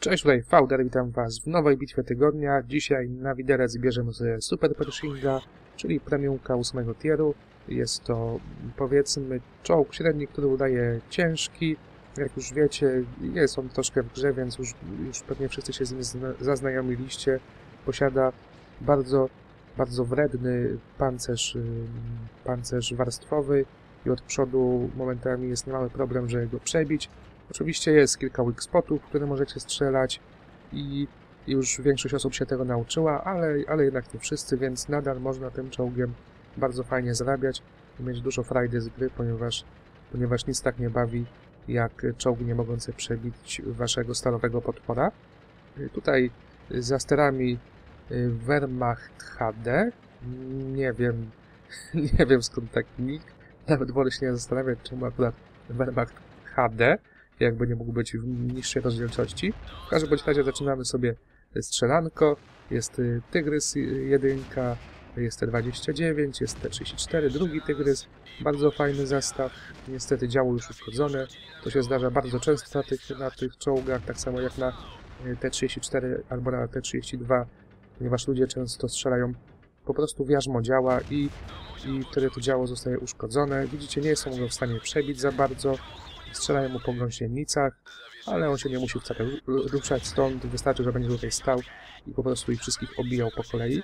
Cześć, tutaj Fauder, witam Was w nowej bitwie tygodnia. Dzisiaj na widelec bierzemy sobie Super Pershinga, czyli premiumka 8 tieru. Jest to, powiedzmy, czołg średni, który udaje ciężki. Jak już wiecie, jest on troszkę w grze, więc już, już pewnie wszyscy się z nim zna- zaznajomiliście. Posiada bardzo, bardzo wredny pancerz, pancerz warstwowy i od przodu momentami jest niemały problem, żeby go przebić. Oczywiście jest kilka weak spotów, które możecie strzelać i już większość osób się tego nauczyła, ale, ale jednak nie wszyscy, więc nadal można tym czołgiem bardzo fajnie zarabiać i mieć dużo frajdy z gry, ponieważ, ponieważ nic tak nie bawi jak czołgi nie mogące przebić waszego stalowego potwora. Tutaj za sterami y, Wehrmacht HD. Nie wiem, nie wiem skąd taki nick. Nawet wolę się nie zastanawiać, czemu akurat Wehrmacht HD jakby nie mógł być w niższej rozdzielczości. W każdym bądź razie zaczynamy sobie strzelanko. Jest y, Tygrys 1, jest T29, jest T34, drugi Tygrys. Bardzo fajny zestaw. Niestety działo już uszkodzone. To się zdarza bardzo często na tych, na tych czołgach, tak samo jak na y, T34 albo na T32, ponieważ ludzie często strzelają po prostu w jarzmo działa i, i wtedy to działo zostaje uszkodzone. Widzicie, nie są go w stanie przebić za bardzo strzelają mu po gąsienicach, ale on się nie musi wcale ru- ruszać stąd, wystarczy, że będzie tutaj stał i po prostu ich wszystkich obijał po kolei.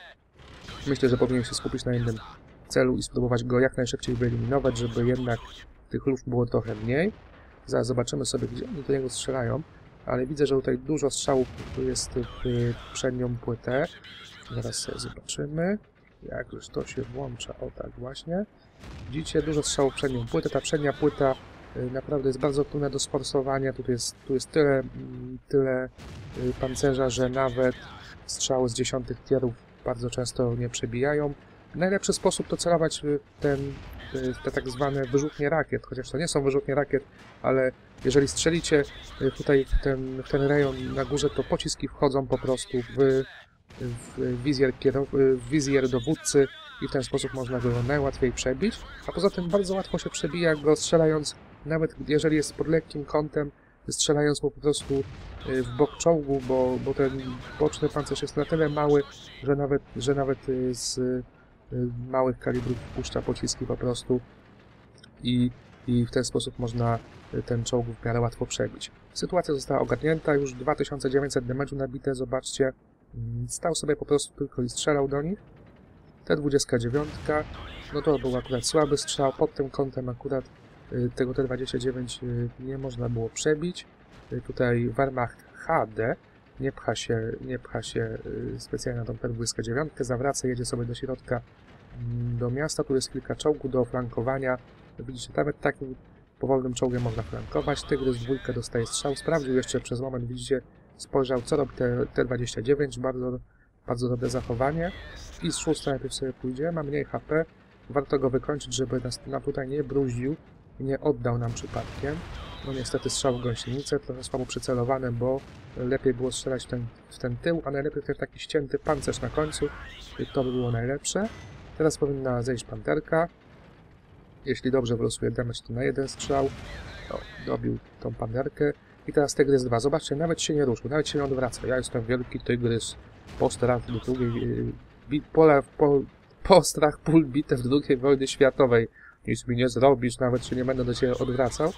Myślę, że powinien się skupić na jednym celu i spróbować go jak najszybciej wyeliminować, żeby jednak tych luf było trochę mniej. Zaraz zobaczymy sobie, gdzie oni do niego strzelają, ale widzę, że tutaj dużo strzałów jest w przednią płytę. Zaraz sobie zobaczymy, jak już to się włącza. O tak właśnie. Widzicie, dużo strzałów w przednią płytę. Ta przednia płyta Naprawdę jest bardzo trudne do sforsowania. Tu jest, tu jest tyle, mm, tyle y, pancerza, że nawet strzały z dziesiątych tierów bardzo często nie przebijają. Najlepszy sposób to celować ten, y, w te tak zwane wyrzutnie rakiet, chociaż to nie są wyrzutnie rakiet, ale jeżeli strzelicie y, tutaj w ten, w ten rejon na górze, to pociski wchodzą po prostu w, w, wizjer, w wizjer dowódcy i w ten sposób można go najłatwiej przebić. A poza tym bardzo łatwo się przebija go strzelając nawet jeżeli jest pod lekkim kątem, strzelając mu po prostu y, w bok czołgu, bo, bo ten boczny pancerz jest na tyle mały, że nawet, że nawet y, z y, małych kalibrów puszcza pociski po prostu i, i w ten sposób można ten czołg w miarę łatwo przebić. Sytuacja została ogarnięta, już 2900 damage'u nabite, zobaczcie, Mm, stał sobie po prostu tylko i strzelał do nich. T29, no to był akurat słaby strzał, pod tym kątem akurat tego T29 y, nie można było przebić. Y, Tutaj Wehrmacht HD nie pcha się, nie pcha się y, specjalnie na tą T29, zawraca, jedzie sobie do środka mm, do miasta. Tu jest kilka czołgów do flankowania. Widzicie, nawet takim powolnym czołgiem można flankować. Tygrys dwójkę dostaje strzał. Sprawdził jeszcze przez moment, widzicie, spojrzał co robi T- T29. Bardzo, bardzo dobre zachowanie. I z szósta najpierw sobie pójdzie, ma mniej HP. Warto go wykończyć, żeby nas nam tutaj nie bruździł nie oddał nam przypadkiem. No niestety strzał w gąsienicę, trochę słabo przycelowane, bo lepiej było strzelać w ten, w ten tył, a najlepiej też taki ścięty pancerz na końcu. To by było najlepsze. Teraz powinna zejść panterka. Jeśli dobrze wylosuje damage, to na jeden strzał. O, dobił tą panterkę. I teraz Tygrys 2. Zobaczcie, nawet się nie ruszył, nawet się nie odwraca. Ja jestem wielki Tygrys. Po strach do drugiej... Bi, pola, po, po strach pól bitew II wojny światowej. Nic mi nie zrobisz, nawet się nie będę do ciebie odwracał.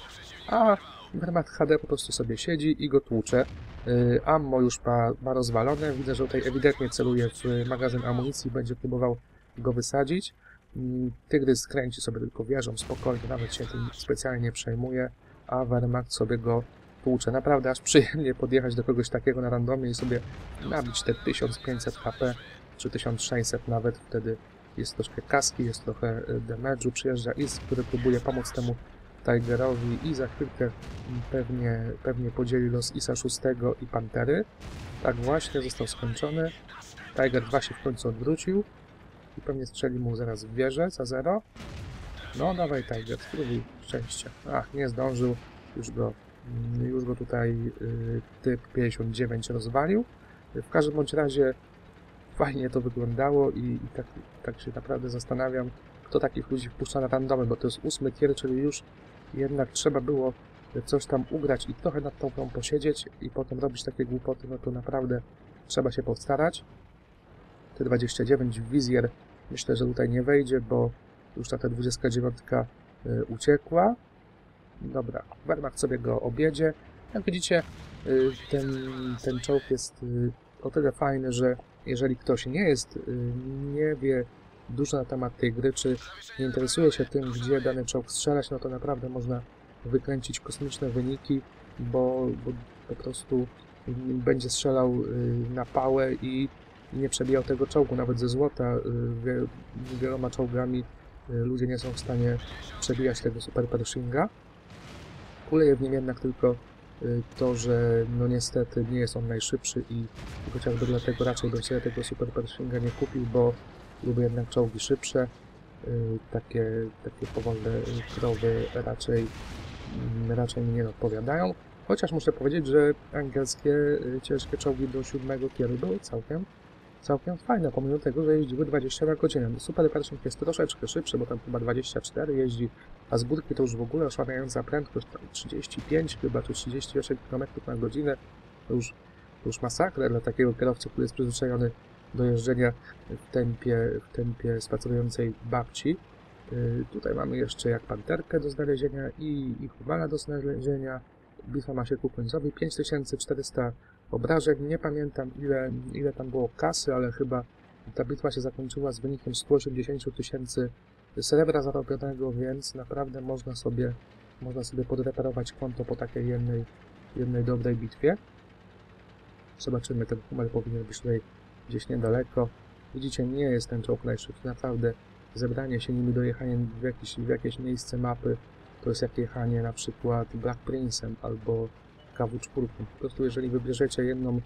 A Wehrmacht HD po prostu sobie siedzi i go tłucze. Yy, ammo już ma, ma rozwalone. Widzę, że tutaj ewidentnie celuje w magazyn amunicji będzie próbował go wysadzić. Mm, Tygrys kręci sobie tylko wieżą, spokojnie, nawet się tym specjalnie nie przejmuje, a Wehrmacht sobie go tłucze. Naprawdę aż przyjemnie podjechać do kogoś takiego na randomie i sobie nabić te 1500 HP, czy 1600 nawet, wtedy jest troszkę kaski, jest trochę y, damage'u, przyjeżdża Is, który próbuje pomóc temu Tigerowi i za chwilkę mm, pewnie, pewnie podzieli los Isa 6 i Pantery. Tak właśnie, został skończony. Tiger 2 się w końcu odwrócił i pewnie strzeli mu zaraz w wieżę za 0. No dawaj Tiger, spróbuj szczęścia. Ach, nie zdążył, już go, mm, już go tutaj y, typ 59 rozwalił. W każdym bądź razie fajnie to wyglądało i, i tak, tak się naprawdę zastanawiam, kto takich ludzi wpuszcza na randomy, bo to jest ósmy tier, czyli już jednak trzeba było coś tam ugrać i trochę nad tą grą posiedzieć i potem robić takie głupoty, no to naprawdę trzeba się postarać. T29 w wizjer myślę, że tutaj nie wejdzie, bo już ta T29 y, uciekła. Dobra, Wehrmacht sobie go objedzie. Jak widzicie, y, ten, ten czołg jest y, o tyle fajny, że jeżeli ktoś nie jest, y, nie wie dużo na temat tej gry, czy nie interesuje się tym, gdzie dany czołg strzelać, no to naprawdę można wykręcić kosmiczne wyniki, bo, bo po prostu będzie strzelał y, na pałę i nie przebijał tego czołgu, nawet ze złota y, wie- wieloma czołgami ludzie nie są w stanie przebijać tego Super Pershinga. Kuleje w nim jednak tylko to, że no niestety nie jest on najszybszy i chociażby dlatego raczej bym sobie tego Super Pershinga nie kupił, bo lubię jednak czołgi szybsze. Y, Takie, takie powolne krowy raczej, mm, raczej mi nie odpowiadają. Chociaż muszę powiedzieć, że angielskie y, ciężkie czołgi do siódmego tieru były całkiem, całkiem fajne, pomimo tego, że jeździły 20 na godzinę. No, Super Pershing jest troszeczkę szybszy, bo tam chyba 24 jeździ, a z górki to już w ogóle oszłamiająca prędkość, tam 35 chyba, czy 38 km na godzinę. To już, to już masakra dla takiego kierowcy, który jest przyzwyczajony do jeżdżenia w tempie, w tempie spacerującej babci. Yy, tutaj mamy jeszcze jak panterkę do znalezienia i, i humana do znalezienia. Bitwa ma się ku końcowi. 5400 obrażeń. Nie pamiętam ile, ile tam było kasy, ale chyba ta bitwa się zakończyła z wynikiem 180 tysięcy srebra zarobionego, więc naprawdę można sobie, można sobie podreperować konto po takiej jednej, jednej dobrej bitwie. Zobaczymy, ten humor powinien być tutaj gdzieś niedaleko. Widzicie, nie jest ten czołg najszybszy. Naprawdę zebranie się nimi, dojechanie w jakieś, w jakieś miejsce mapy, to jest jak jechanie na przykład Black Prince'em albo KW4. Po prostu jeżeli wybierzecie jedną,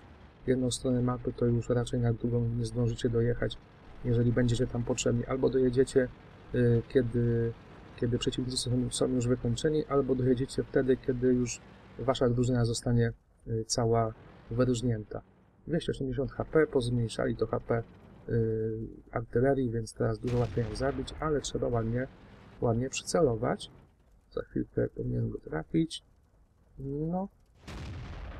jedną stronę mapy, to już raczej na drugą nie zdążycie dojechać. Jeżeli będziecie tam potrzebni, albo dojedziecie, y, kiedy, kiedy przeciwnicy są, już wykończeni, albo dojedziecie wtedy, kiedy już wasza drużyna zostanie y, cała wyróżnięta. 280 HP, pozmniejszali to HP y, artylerii, więc teraz dużo łatwiej ją zabić, ale trzeba ładnie, ładnie przycelować. Za chwilkę powinien go trafić. No.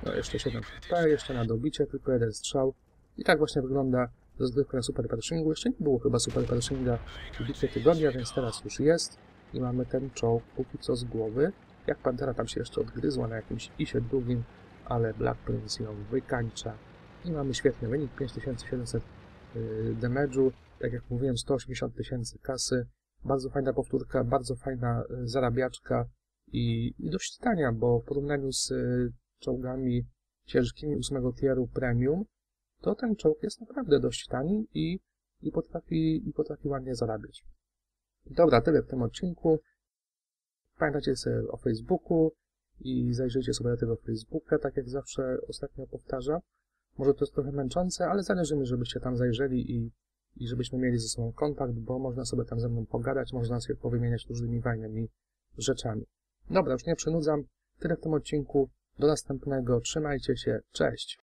No, jeszcze 7 HP, jeszcze na dobicie, tylko jeden strzał. I tak właśnie wygląda rozgrywka na Super Pershingu. Jeszcze nie było chyba Super Pershinga w bitwie tygodnia, więc teraz już jest. I mamy ten czołg póki co z głowy. Jak Pantera tam się jeszcze odgryzła na jakimś isie drugim, ale Black Prince ją wykańcza. I mamy świetny wynik, 5700 yy, damage'u, tak jak mówiłem 180 tysięcy kasy, bardzo fajna powtórka, bardzo fajna y, zarabiaczka i, dość tania, bo w porównaniu z y, czołgami ciężkimi 8 tieru premium, to ten czołg jest naprawdę dość tani i, i, potrafi, i potrafi ładnie zarabiać. Dobra, tyle w tym odcinku. Pamiętajcie sobie o Facebooku i zajrzyjcie sobie na tego Facebooka, tak jak zawsze ostatnio powtarzam. Może to jest trochę męczące, ale zależy mi, żebyście tam zajrzeli i, i żebyśmy mieli ze sobą kontakt, bo można sobie tam ze mną pogadać, można sobie powymieniać różnymi fajnymi rzeczami. Dobra, już nie przynudzam. Tyle w tym odcinku. Do następnego. Trzymajcie się. Cześć.